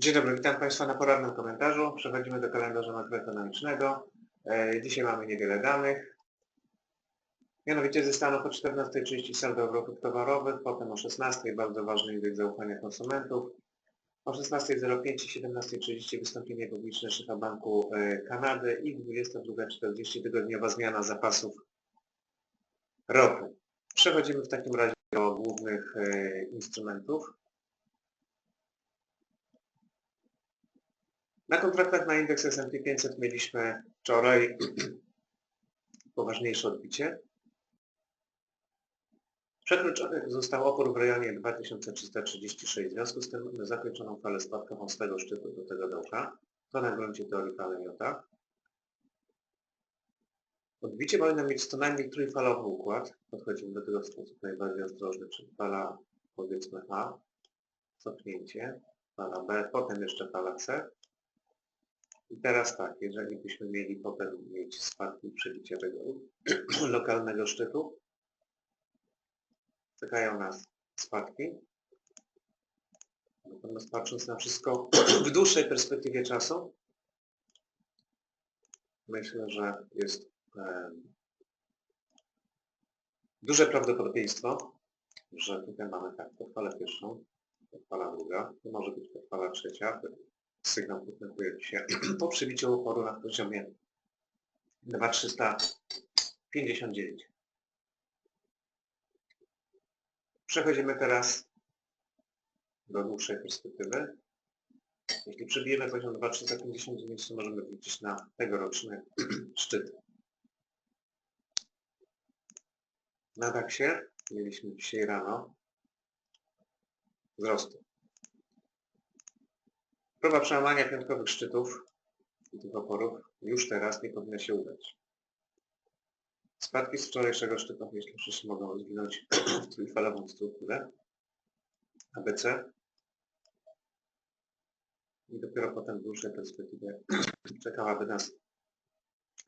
Dzień dobry, witam Państwa na porannym komentarzu. Przechodzimy do kalendarza makroekonomicznego. E, Dzisiaj mamy niewiele danych. Mianowicie ze Stanów o 14.30 saldo obrotów towarowych, potem o 16.00 bardzo ważny indeks zaufania konsumentów, o 16.05 i 17.30 wystąpienie publiczne szefa Banku e, Kanady i 22.40 tygodniowa zmiana zapasów ropy. Przechodzimy w takim razie do głównych e, instrumentów. Na kontraktach na indeks S&P 500 mieliśmy wczoraj poważniejsze odbicie. Przekroczony został opór w rejonie 2336, w związku z tym zakończoną falę spadkową z tego szczytu do tego dołka. To na gruncie teorii fali Jota. Odbicie powinno mieć co najmniej trójfalowy układ. Podchodzimy do tego w sposób najbardziej ostrożny, czyli fala powiedzmy A, cofnięcie, fala B, potem jeszcze fala C. I teraz tak, jeżeli byśmy mieli potem mieć spadki przebicia tego lokalnego szczytu, czekają nas spadki. Natomiast patrząc na wszystko w dłuższej perspektywie czasu, myślę, że jest duże prawdopodobieństwo, że tutaj mamy tak, podfalę pierwszą, podfala druga, to może być podfala trzecia, sygnał tutaj pojawi się po przebiciu oporu na poziomie 2359. Przechodzimy teraz do dłuższej perspektywy. Jeśli przebijemy poziom 2359, to możemy wrócić na tegoroczny szczyt. Na DAX-ie mieliśmy dzisiaj rano wzrosty. Próba przełamania piątkowych szczytów i tych oporów już teraz nie powinna się udać. Spadki z wczorajszego szczytu, się mogą rozwinąć w trójfalową strukturę ABC i dopiero potem w dłuższej perspektywie czekałaby nas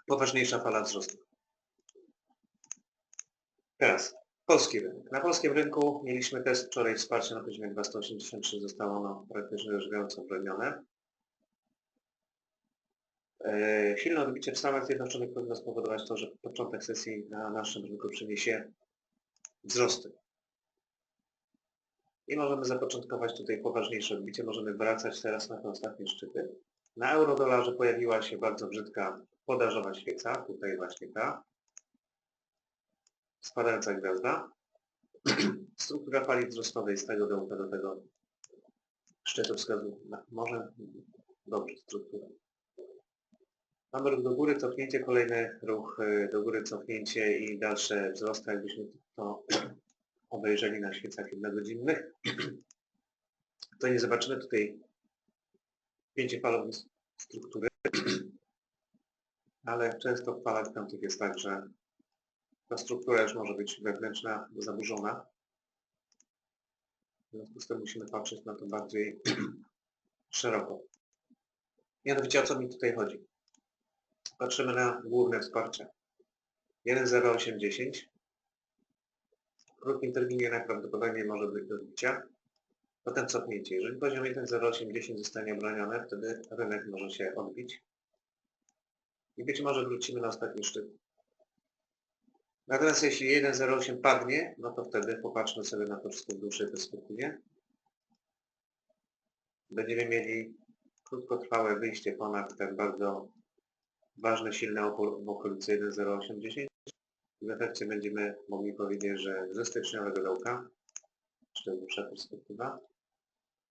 poważniejsza fala wzrostu. Teraz polski rynek. Na polskim rynku mieliśmy test wczoraj wsparcia na poziomie 283, zostało ono praktycznie rzecz biorąc obronione. E, Silne odbicie w Stanach Zjednoczonych powinno spowodować to, że początek sesji na naszym rynku przyniesie wzrosty. I możemy zapoczątkować tutaj poważniejsze odbicie. Możemy wracać teraz na te ostatnie szczyty. Na euro-dolarze pojawiła się bardzo brzydka podażowa świeca, tutaj właśnie ta, spadająca gwiazda. Struktura fali wzrostowej z tego dołka do tego szczytu wskazuje na może dobrze struktura. Mamy ruch do góry, cofnięcie, kolejny ruch y, do góry, cofnięcie i dalsze wzrosty, jakbyśmy to obejrzeli na świecach jednogodzinnych. To nie zobaczymy tutaj pięciofalowej struktury, ale często w falach piątych jest tak, że ta struktura już może być wewnętrzna, zaburzona. W związku z tym musimy patrzeć na to bardziej szeroko. Mianowicie o co mi tutaj chodzi? Patrzymy na główne wsparcie. 1,0810. W krótkim terminie najprawdopodobniej może być do zbicia. Potem cofnięcie. Jeżeli poziom 1,0810 zostanie obroniony, wtedy rynek może się odbić. I być może wrócimy na ostatni szczyt. Natomiast jeśli 1,08 padnie, no to wtedy popatrzmy sobie na to wszystko w dłuższej perspektywie. Będziemy mieli krótkotrwałe wyjście ponad ten bardzo ważny, silny opór w okolicy 1,0810. W efekcie będziemy mogli powiedzieć, że ze styczniowego dołka, jest dłuższa perspektywa,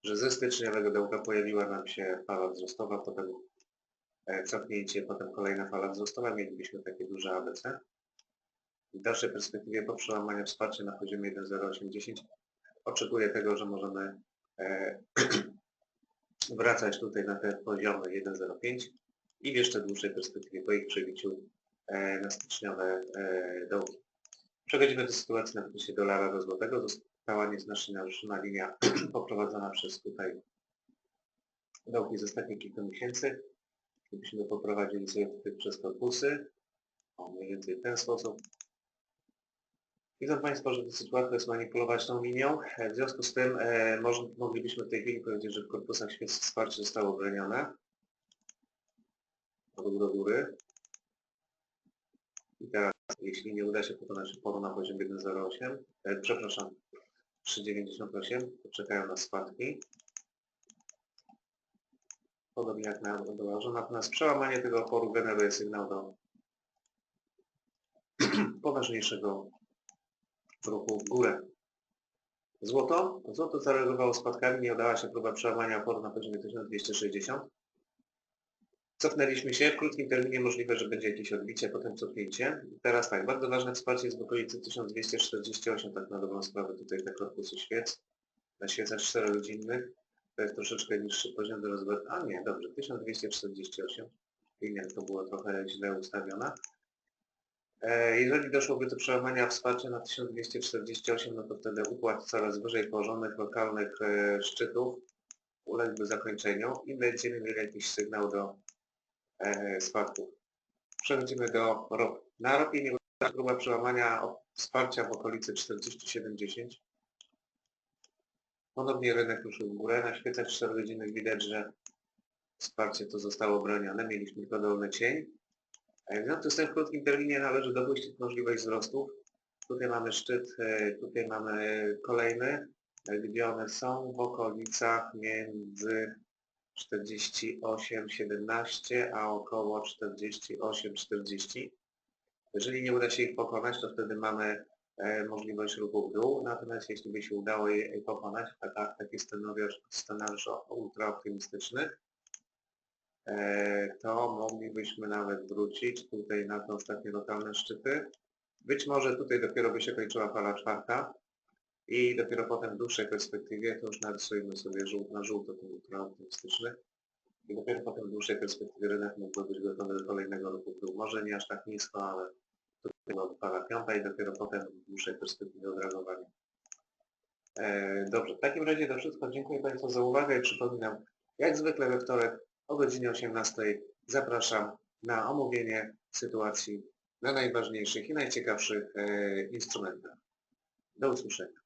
że ze styczniowego dołka pojawiła nam się fala wzrostowa, potem e, cofnięcie, potem kolejna fala wzrostowa, mielibyśmy takie duże ABC. W dalszej perspektywie po przełamaniu wsparcia na poziomie 1,0810 oczekuję tego, że możemy e, wracać tutaj na te poziomy 1,05 i w jeszcze dłuższej perspektywie po ich przebiciu e, na styczniowe e, dołki. Przechodzimy do sytuacji na kursie dolara do złotego. Została nieznacznie naruszona linia poprowadzona przez tutaj dołki z ostatnich kilku miesięcy. Gdybyśmy poprowadzili sobie tutaj przez korpusy, o mniej więcej w ten sposób, Widzą Państwo, że dosyć łatwo jest manipulować tą linią. W związku z tym e, moglibyśmy w tej chwili powiedzieć, że w korpusach świec wsparcie zostało bronione. Od do góry. I teraz, jeśli nie uda się pokonać oporu na poziomie 1,08, e, przepraszam, 3,98, to czekają nas spadki. Podobnie jak na dolarze. Natomiast przełamanie tego oporu generuje sygnał do poważniejszego ruchu w górę. Złoto? Złoto zareagowało spadkami, nie udała się próba przełamania oporu na poziomie 1260. Cofnęliśmy się, w krótkim terminie możliwe, że będzie jakieś odbicie, potem cofnięcie. Teraz tak, bardzo ważne wsparcie jest w okolicy 1248, tak na dobrą sprawę tutaj te korpusy świec. Na świecach 4-godzinnych to jest troszeczkę niższy poziom do rozwoju. A nie, dobrze, 1248. Linia to była trochę źle ustawiona. E, Jeżeli doszłoby do przełamania wsparcia na 1248, no to wtedy układ coraz wyżej położonych lokalnych e, szczytów uległby zakończeniu i będziemy mieli jakiś sygnał do e, spadków. Przechodzimy do ropy. Na ropie nie była próba przełamania wsparcia w okolicy 47,10. Ponownie rynek ruszył w górę. Na świecach 4 godzinnych widać, że wsparcie to zostało bronione. Mieliśmy tylko dolny cień. E, W związku z tym w krótkim terminie należy dopuścić możliwość wzrostów. Tutaj mamy szczyt, e, tutaj mamy kolejny, e, gdzie one są w okolicach między 48,17 a około 48,40. Jeżeli nie uda się ich pokonać, to wtedy mamy możliwość ruchu w dół, natomiast jeśli by się udało je pokonać, tak, taki scenariusz, scenariusz ultraoptymistyczny, to moglibyśmy nawet wrócić tutaj na te ostatnie lokalne szczyty. Być może tutaj dopiero by się kończyła fala czwarta i dopiero potem w dłuższej perspektywie, to już narysujemy sobie żół, na żółto ten ultraoptymistyczny, i dopiero potem w dłuższej perspektywie rynek mógłby być gotowy do kolejnego ruchu w dół. Może nie aż tak nisko, ale to była fala piąta i dopiero potem w dłuższej perspektywie odreagowania. E, dobrze, w takim razie to wszystko. Dziękuję Państwu za uwagę i przypominam, jak zwykle we wtorek o godzinie 18 zapraszam na omówienie sytuacji na najważniejszych i najciekawszych e, instrumentach. Do usłyszenia.